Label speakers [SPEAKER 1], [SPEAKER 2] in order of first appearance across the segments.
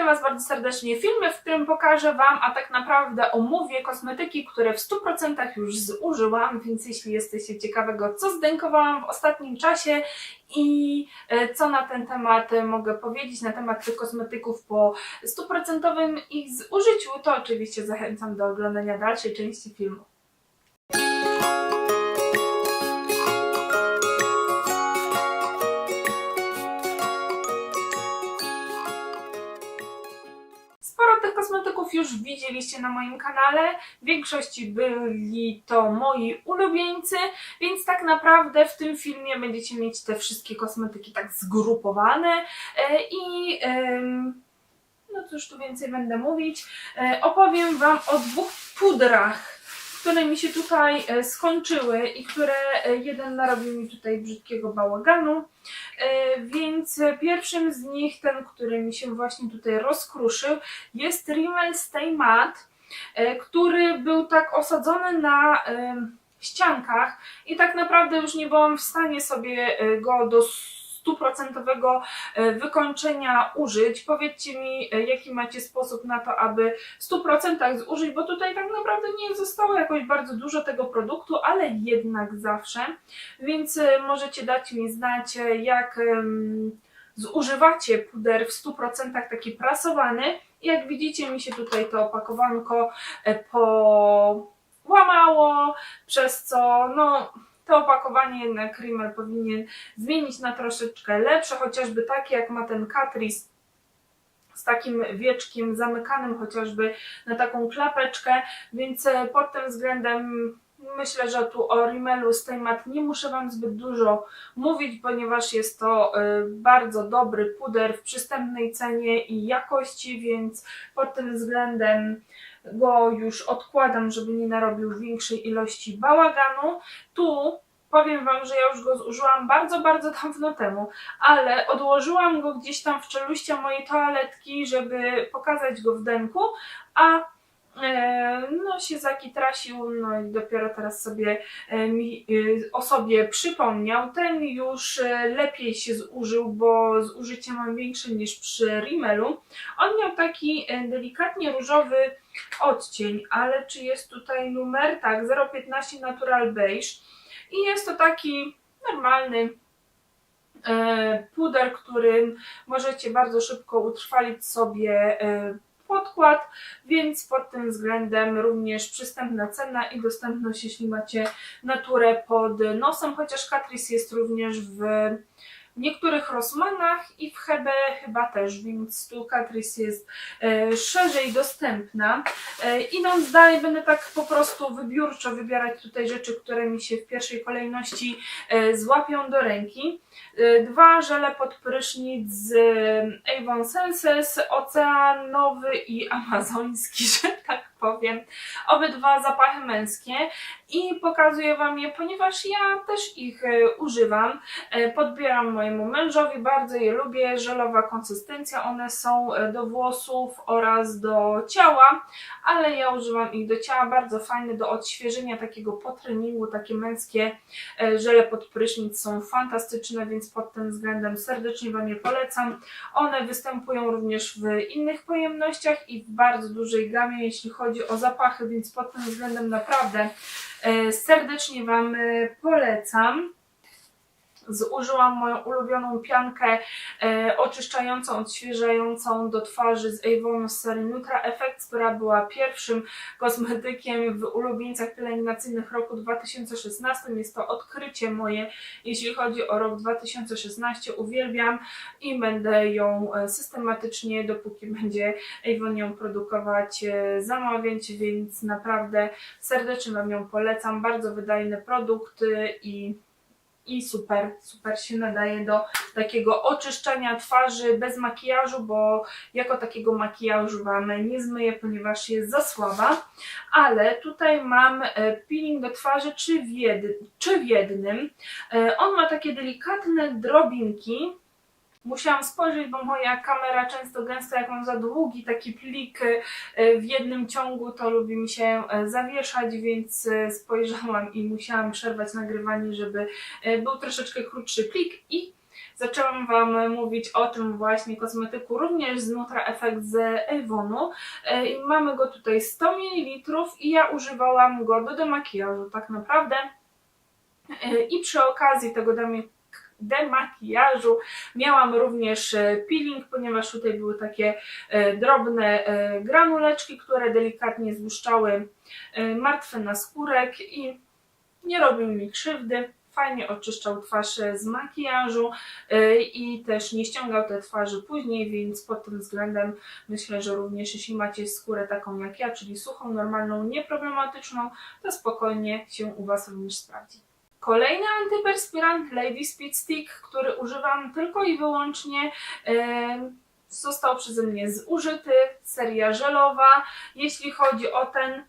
[SPEAKER 1] Witam Was bardzo serdecznie w filmie, w którym pokażę Wam, a tak naprawdę omówię kosmetyki, które w 100% już zużyłam, więc jeśli jesteście ciekawego, co zdękowałam w ostatnim czasie i e, co na ten temat e, mogę powiedzieć, na temat tych kosmetyków po 100% ich zużyciu, to oczywiście zachęcam do oglądania dalszej części filmu. Kosmetyków już widzieliście na moim kanale. W większości byli to moi ulubieńcy, więc tak naprawdę w tym filmie będziecie mieć te wszystkie kosmetyki tak zgrupowane e, i no cóż tu więcej będę mówić. E, Opowiem Wam o dwóch pudrach, które mi się tutaj e, skończyły i które e, jeden narobił mi tutaj brzydkiego bałaganu. E, Więc pierwszym z nich, ten, który mi się właśnie tutaj rozkruszył, jest Rimmel Stay Matte, który był tak osadzony na ściankach i tak naprawdę już nie byłam w stanie sobie go do stuprocentowego e, wykończenia użyć. Powiedzcie mi, e, jaki macie sposób na to, aby w 100% zużyć, bo tutaj tak naprawdę nie zostało jakoś bardzo dużo tego produktu, ale jednak zawsze. Więc e, możecie dać mi znać, jak zużywacie puder w 100% taki prasowany. Jak widzicie, mi się tutaj to opakowanko połamało, przez co no, to opakowanie jednak Rimmel powinien zmienić na troszeczkę lepsze, chociażby takie jak ma ten Catrice z takim wieczkiem zamykanym chociażby na taką klapeczkę, więc e, pod tym względem myślę, że tu o Rimmelu Stay Matte nie muszę Wam zbyt dużo mówić, ponieważ jest to e, bardzo dobry puder w przystępnej cenie i jakości, więc pod tym względem go już odkładam, żeby nie narobił większej ilości bałaganu. Tu powiem Wam, że ja już go zużyłam bardzo, bardzo dawno temu, ale odłożyłam go gdzieś tam w czeluścia mojej toaletki, żeby pokazać go w denku, a no się zakitrasił, no i dopiero teraz sobie e, e, o sobie przypomniał. Ten już e, lepiej się zużył, bo zużycie mam większe niż przy Rimmelu. On miał taki delikatnie różowy odcień, ale czy jest tutaj numer? Tak, 015 Natural Beige. I jest to taki normalny puder, którym możecie bardzo szybko utrwalić sobie podkład, więc pod tym względem również przystępna cena i dostępność, jeśli macie naturę pod nosem, chociaż Catrice jest również w niektórych Rossmanach i w Hebe chyba też, więc tu Catrice jest e, szerzej dostępna. E, idąc dalej, będę tak po prostu wybiórczo wybierać tutaj rzeczy, które mi się w pierwszej kolejności e, złapią do ręki. Dwa żele pod prysznic z Avon Senses, oceanowy i amazoński, że tak powiem. Obydwa zapachy męskie i pokazuję Wam je, ponieważ ja też ich e, używam. E, Podbieram mojemu mężowi, bardzo je lubię. Żelowa konsystencja, one są e, do włosów oraz do ciała, ale ja używam ich do ciała, bardzo fajne do odświeżenia takiego po treningu, takie męskie żele pod prysznic są fantastyczne, więc pod tym względem serdecznie Wam je polecam. One występują również w innych pojemnościach i w bardzo dużej gamie, jeśli chodzi o zapachy, więc pod tym względem naprawdę serdecznie Wam e, polecam. Zużyłam moją ulubioną piankę e, oczyszczającą, odświeżającą do twarzy z Avon z serii Nutra Effects, która była pierwszym kosmetykiem w ulubieńcach pielęgnacyjnych roku 2016. Jest to odkrycie moje, jeśli chodzi o rok 2016. Uwielbiam i będę ją e, systematycznie, dopóki będzie Avon ją produkować, e, zamawiać, więc naprawdę serdecznie Wam ją polecam. Bardzo wydajny produkt e, i i super, super się nadaje do takiego oczyszczania twarzy bez makijażu, bo jako takiego makijażu Wam nie zmyję, ponieważ jest za słaba. Ale tutaj mam e, peeling do twarzy czy w, czy w jednym. E, On ma takie delikatne drobinki. Musiałam spojrzeć, bo moja kamera często gęsto, jak mam za długi taki plik e, w jednym ciągu, to lubi mi się e, zawieszać, więc e, spojrzałam i musiałam przerwać nagrywanie, żeby e, był troszeczkę krótszy plik i zaczęłam Wam mówić o tym właśnie kosmetyku również z Nutra Effect z Avonu. Mamy go tutaj 100 ml i ja używałam go do demakijażu tak naprawdę. I przy okazji tego demi- demakijażu miałam również e, peeling, ponieważ tutaj były takie e, drobne e, granuleczki, które delikatnie złuszczały martwy naskórek i nie robił mi krzywdy. Fajnie oczyszczał twarz z makijażu i też nie ściągał tej twarzy później, więc pod tym względem myślę, że również jeśli macie skórę taką jak ja, czyli suchą, normalną, nieproblematyczną, to spokojnie się u Was również sprawdzi. Kolejny antyperspirant Lady Speed Stick, który używam tylko i wyłącznie został przeze mnie zużyty, seria żelowa. Jeśli chodzi o ten,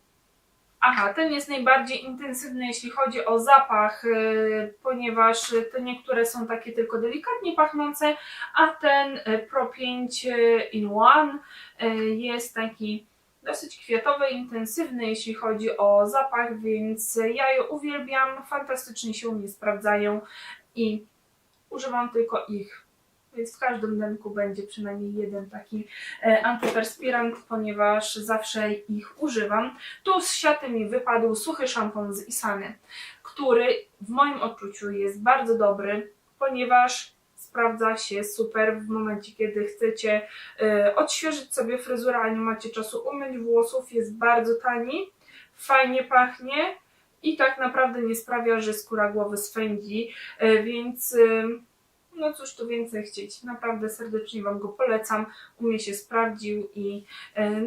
[SPEAKER 1] aha, ten jest najbardziej intensywny, jeśli chodzi o zapach, y, ponieważ te niektóre są takie tylko delikatnie pachnące, a ten y, Pro 5 in 1 jest taki dosyć kwiatowy, intensywny, jeśli chodzi o zapach, więc ja je uwielbiam, fantastycznie się u mnie sprawdzają i używam tylko ich. Więc w każdym denku będzie przynajmniej jeden taki e, antyperspirant, ponieważ zawsze ich używam. Tu z siaty mi wypadł suchy szampon z Isany, który w moim odczuciu jest bardzo dobry, ponieważ sprawdza się super w momencie, kiedy chcecie e, odświeżyć sobie fryzurę, a nie macie czasu umyć włosów. Jest bardzo tani, fajnie pachnie i tak naprawdę nie sprawia, że skóra głowy swędzi, e, więc e, no cóż tu więcej chcieć. Naprawdę serdecznie Wam go polecam. U mnie się sprawdził i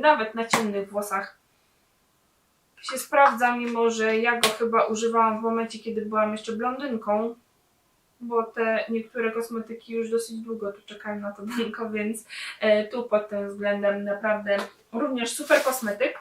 [SPEAKER 1] nawet na ciemnych włosach się sprawdza, mimo że ja go chyba używałam w momencie, kiedy byłam jeszcze blondynką, bo te niektóre kosmetyki już dosyć długo tu czekają na to denko, więc e, tu pod tym względem naprawdę również super kosmetyk.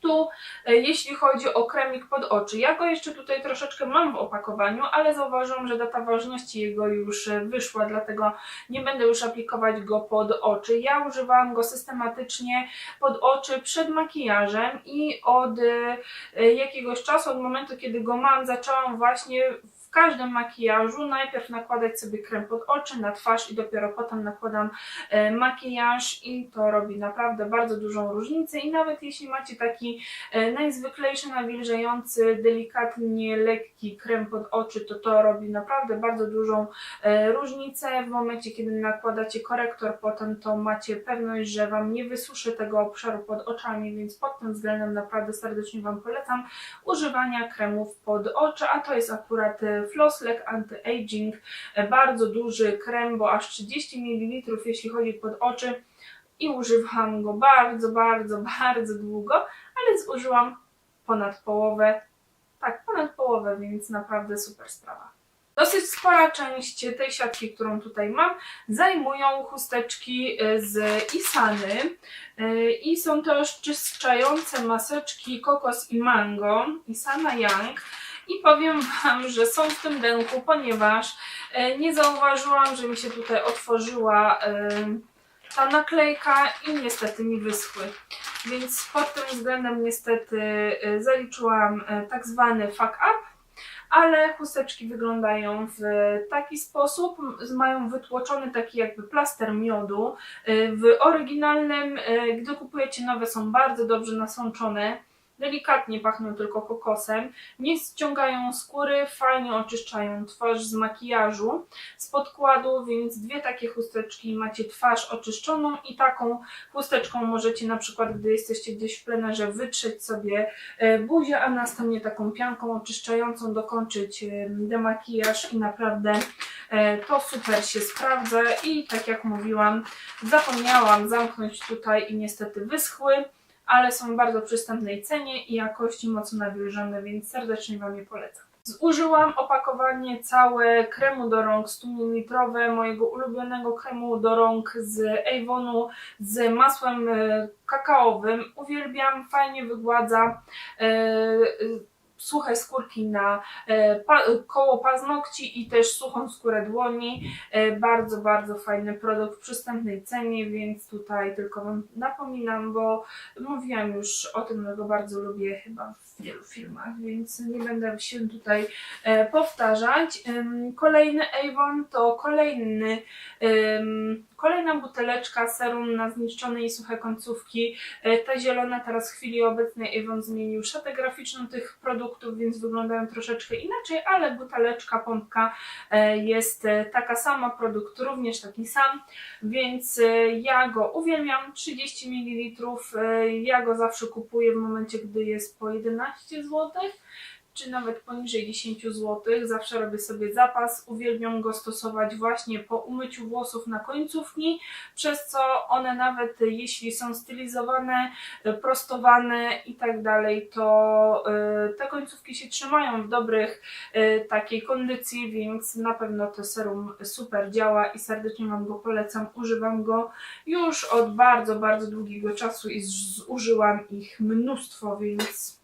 [SPEAKER 1] Tu, e, jeśli chodzi o kremik pod oczy, ja go jeszcze tutaj troszeczkę mam w opakowaniu, ale zauważyłam, że data ważności jego już e, wyszła, dlatego nie będę już aplikować go pod oczy. Ja używałam go systematycznie pod oczy przed makijażem i od jakiegoś czasu, od momentu kiedy go mam, zaczęłam właśnie w każdym makijażu najpierw nakładać sobie krem pod oczy, na twarz i dopiero potem nakładam e, makijaż i to robi naprawdę bardzo dużą różnicę i nawet jeśli macie taki e, najzwyklejszy, nawilżający, delikatnie lekki krem pod oczy, to to robi naprawdę bardzo dużą e, różnicę. W momencie, kiedy nakładacie korektor potem, to macie pewność, że Wam nie wysuszy tego obszaru pod oczami, więc pod tym względem naprawdę serdecznie Wam polecam używania kremów pod oczy, a to jest akurat Flosslek Anti-Aging, e, bardzo duży krem, bo aż 30 ml jeśli chodzi pod oczy i używam go bardzo, bardzo, bardzo długo, ale zużyłam ponad połowę, tak, ponad połowę, więc naprawdę super sprawa. Dosyć spora część tej siatki, którą tutaj mam, zajmują chusteczki e, z Isany e, i są to czyszczające maseczki kokos i mango Isana Young i powiem Wam, że są w tym denku, ponieważ e, nie zauważyłam, że mi się tutaj otworzyła e, ta naklejka i niestety mi wyschły. Więc pod tym względem niestety e, zaliczyłam tak zwany fuck up, ale chusteczki wyglądają w taki sposób, mają wytłoczony taki jakby plaster miodu. W oryginalnym, gdy kupujecie nowe, są bardzo dobrze nasączone. Delikatnie pachną tylko kokosem, nie ściągają skóry, fajnie oczyszczają twarz z makijażu, z podkładu, więc dwie takie chusteczki macie twarz oczyszczoną i taką chusteczką możecie na przykład, gdy jesteście gdzieś w plenerze, wytrzeć sobie e, buzię, a następnie taką pianką oczyszczającą dokończyć e, demakijaż i naprawdę e, to super się sprawdza. I tak jak mówiłam, zapomniałam zamknąć tutaj i niestety wyschły ale są w bardzo przystępnej cenie i jakości mocno nawilżone, więc serdecznie Wam je polecam. Zużyłam opakowanie całe kremu do rąk 100 ml, mojego ulubionego kremu do rąk z Avonu z masłem e, kakaowym. Uwielbiam, fajnie wygładza. Suche skórki na e, pa, koło paznokci i też suchą skórę dłoni. E, Bardzo, bardzo fajny produkt w przystępnej cenie, więc tutaj tylko Wam napominam, bo mówiłam już o tym, że go bardzo lubię chyba w wielu filmach, więc nie będę się tutaj e, powtarzać. Kolejny Avon to kolejny, kolejna buteleczka serum na zniszczone i suche końcówki. E, Ta zielona teraz w chwili obecnej Avon zmienił szatę graficzną tych produktów, więc wyglądają troszeczkę inaczej, ale buteleczka, pompka e, jest e, taka sama, produkt również taki sam, więc ja go uwielbiam, 30 ml, ja go zawsze kupuję w momencie, gdy jest po 11 zł czy nawet poniżej 10 zł. Zawsze robię sobie zapas. Uwielbiam go stosować właśnie po umyciu włosów na końcówki, przez co one nawet jeśli są stylizowane, e, prostowane i tak dalej, to e, te końcówki się trzymają w dobrych takiej kondycji, więc na pewno to serum super działa i serdecznie Wam go polecam. Używam go już od bardzo, bardzo długiego czasu i zużyłam ich mnóstwo, więc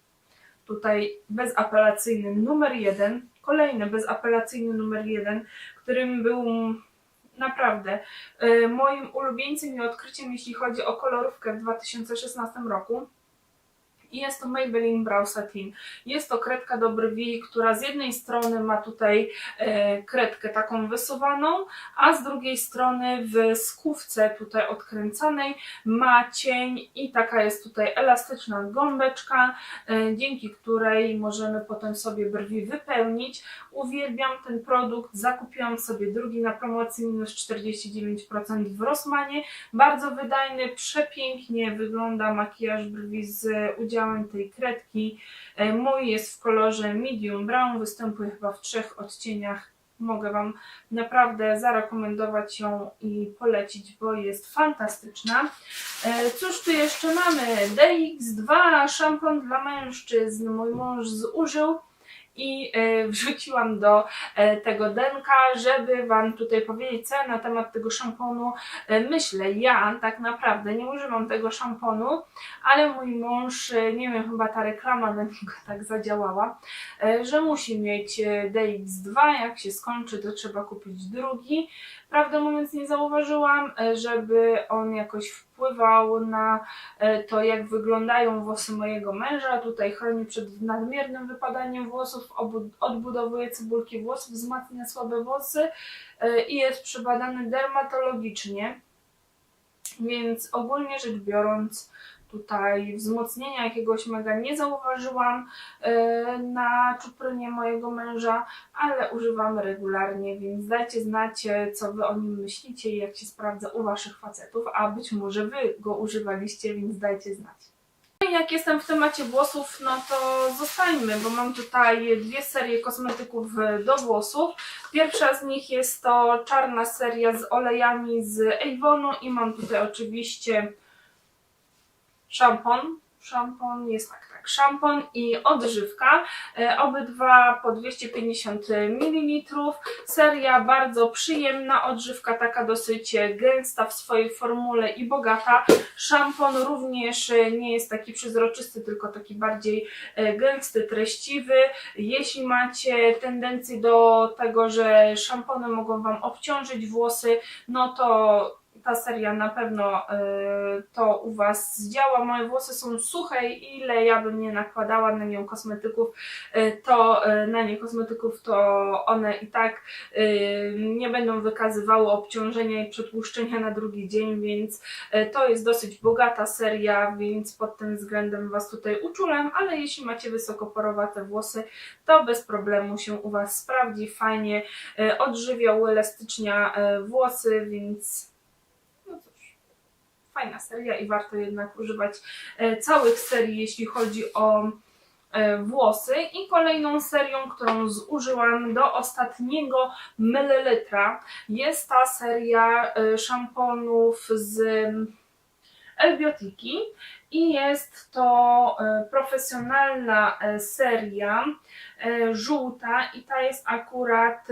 [SPEAKER 1] tutaj bezapelacyjny numer jeden, kolejny bezapelacyjny numer jeden, którym był naprawdę e, moim ulubieńcem i odkryciem, jeśli chodzi o kolorówkę w 2016 roku. I jest to Maybelline Brow Satin. Jest to kredka do brwi, która z jednej strony ma tutaj e, kredkę taką wysuwaną, a z drugiej strony w skówce tutaj odkręcanej ma cień i taka jest tutaj elastyczna gąbeczka, e, dzięki której możemy potem sobie brwi wypełnić. Uwielbiam ten produkt, zakupiłam sobie drugi na promocji minus 49% w Rossmanie. Bardzo wydajny, przepięknie wygląda makijaż brwi z udziałem tej kredki. E, Mój jest w kolorze medium brown, występuje chyba w trzech odcieniach. Mogę Wam naprawdę zarekomendować ją i polecić, bo jest fantastyczna. E, Cóż tu jeszcze mamy? DX2 szampon dla mężczyzn. Mój mąż zużył i e, wrzuciłam do e, tego denka, żeby Wam tutaj powiedzieć, co na temat tego szamponu e, myślę. Ja tak naprawdę nie używam tego szamponu, ale mój mąż, nie wiem, chyba ta reklama na niego tak zadziałała, że musi mieć e, DX2, jak się skończy, to trzeba kupić drugi. Prawdę mówiąc, nie zauważyłam, żeby on jakoś wpływał na e, to, jak wyglądają włosy mojego męża. Tutaj chroni przed nadmiernym wypadaniem włosów, odbudowuje cebulki włosów, wzmacnia słabe włosy e, i jest przebadany dermatologicznie. Więc ogólnie rzecz biorąc, tutaj wzmocnienia jakiegoś mega nie zauważyłam e, na czuprynie mojego męża, ale używamy regularnie, więc dajcie znać, e, co wy o nim myślicie i jak się sprawdza u waszych facetów, a być może wy go używaliście, więc dajcie znać. No jak jestem w temacie włosów, no to zostańmy, bo mam tutaj dwie serie kosmetyków do włosów. Pierwsza z nich jest to czarna seria z olejami z Avonu i mam tutaj oczywiście szampon. Szampon jest tak, tak, szampon i odżywka. E, Obydwa po 250 ml. Seria bardzo przyjemna, odżywka taka dosyć gęsta w swojej formule i bogata. Szampon również nie jest taki przezroczysty, tylko taki bardziej e, gęsty, treściwy. Jeśli macie tendencję do tego, że szampony mogą Wam obciążyć włosy, no to ta seria na pewno y, to u Was zdziała. Moje włosy są suche i ile ja bym nie nakładała na nią kosmetyków, y, to y, na nie kosmetyków, to one i tak nie będą wykazywały obciążenia i przetłuszczenia na drugi dzień, więc to jest dosyć bogata seria, więc pod tym względem Was tutaj uczulam, ale jeśli macie wysokoporowate włosy, to bez problemu się u Was sprawdzi, fajnie odżywia, uelastycznia włosy, więc fajna seria i warto jednak używać e, całych serii, jeśli chodzi o e, włosy. I kolejną serią, którą zużyłam do ostatniego mililitra jest ta seria e, szamponów z Elbiotiki i jest to profesjonalna seria żółta i ta jest akurat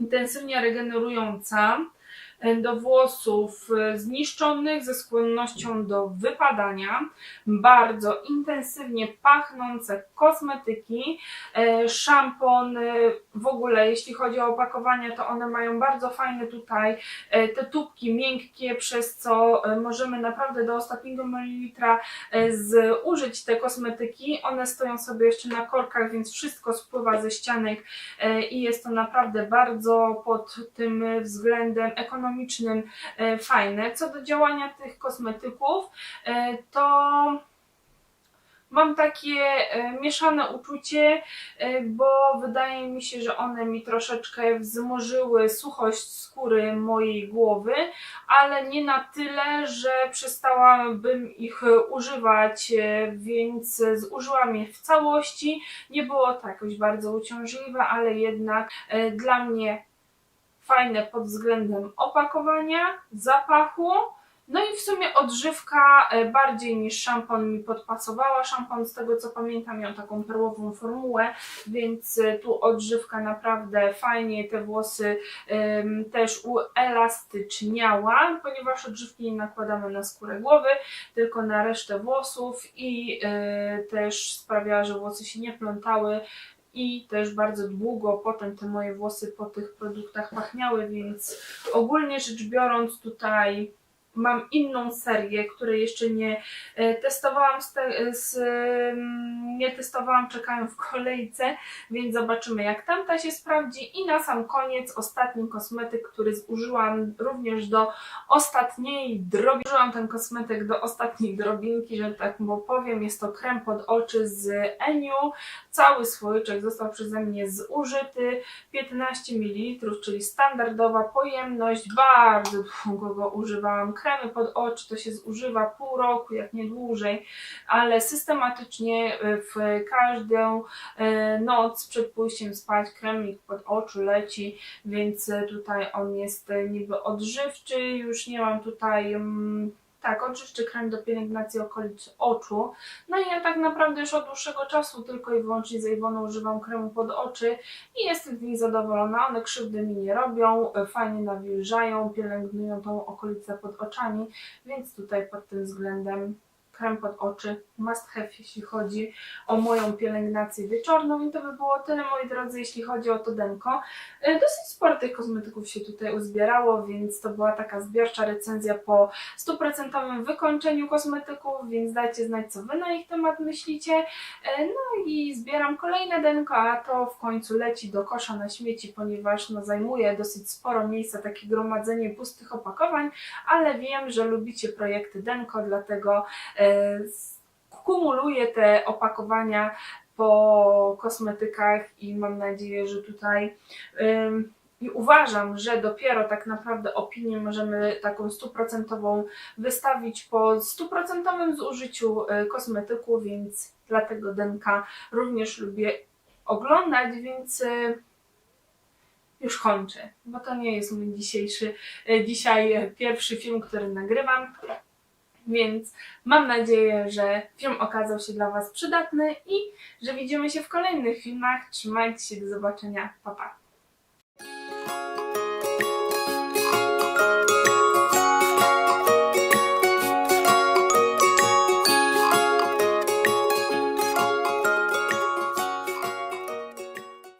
[SPEAKER 1] intensywnie regenerująca. E, do włosów e, zniszczonych ze skłonnością do wypadania, bardzo intensywnie pachnące kosmetyki, e, szampon, e, w ogóle jeśli chodzi o opakowania, to one mają bardzo fajne tutaj te tubki miękkie, przez co możemy naprawdę do ostatniego mililitra zużyć te kosmetyki. One stoją sobie jeszcze na korkach, więc wszystko spływa ze ścianek i jest to naprawdę bardzo pod tym względem ekonomicznym e, fajne. Co do działania tych kosmetyków, e, to mam takie e, mieszane uczucie, bo wydaje mi się, że one mi troszeczkę wzmożyły suchość skóry mojej głowy, ale nie na tyle, że przestałabym ich używać, więc zużyłam je w całości. Nie było to jakoś bardzo uciążliwe, ale jednak dla mnie fajne pod względem opakowania, zapachu. No i w sumie odżywka e, bardziej niż szampon mi podpasowała. Szampon z tego co pamiętam miał taką perłową formułę, więc e, tu odżywka naprawdę fajnie te włosy em, też uelastyczniała, ponieważ odżywki nie nakładamy na skórę głowy, tylko na resztę włosów i e, też sprawiała, że włosy się nie plątały i też bardzo długo potem te moje włosy po tych produktach pachniały, więc ogólnie rzecz biorąc tutaj mam inną serię, której jeszcze nie e, testowałam, z te, z, nie testowałam, czekają w kolejce, więc zobaczymy jak tamta się sprawdzi i na sam koniec ostatni kosmetyk, który zużyłam również do ostatniej drobinki. Użyłam ten kosmetyk do ostatniej drobinki, że tak mu powiem, jest to krem pod oczy z Eniu. Cały słoiczek został przeze mnie zużyty, 15 ml, czyli standardowa pojemność, bardzo długo go używałam. Kremy pod oczy to się zużywa pół roku, jak nie dłużej, ale systematycznie w każdą e, noc przed pójściem spać kremik pod oczy leci, więc tutaj on jest e, niby odżywczy, już nie mam tutaj mm, tak, odżywczy krem do pielęgnacji okolic oczu. No i ja tak naprawdę już od dłuższego czasu tylko i wyłącznie z Iwoną używam kremu pod oczy i jestem z nich zadowolona. One krzywdy mi nie robią, fajnie nawilżają, pielęgnują tą okolicę pod oczami, więc tutaj pod tym względem krem pod oczy must have, jeśli chodzi o moją pielęgnację wieczorną. I to by było tyle, moi drodzy, jeśli chodzi o to denko. E, Dosyć sporo tych kosmetyków się tutaj uzbierało, więc to była taka zbiorcza recenzja po stuprocentowym wykończeniu kosmetyków, więc dajcie znać, co Wy na ich temat myślicie. E, No i zbieram kolejne denko, a to w końcu leci do kosza na śmieci, ponieważ no, zajmuje dosyć sporo miejsca takie gromadzenie pustych opakowań, ale wiem, że lubicie projekty denko, dlatego e, kumuluję te opakowania po kosmetykach i mam nadzieję, że tutaj i uważam, że dopiero tak naprawdę opinię możemy taką stuprocentową wystawić po stuprocentowym zużyciu y, kosmetyku, więc dlatego Denka również lubię oglądać, więc y, już kończę, bo to nie jest mój dzisiejszy, dzisiaj pierwszy film, który nagrywam. Więc mam nadzieję, że film okazał się dla Was przydatny i że widzimy się w kolejnych filmach. Trzymajcie się, do zobaczenia. Pa, pa.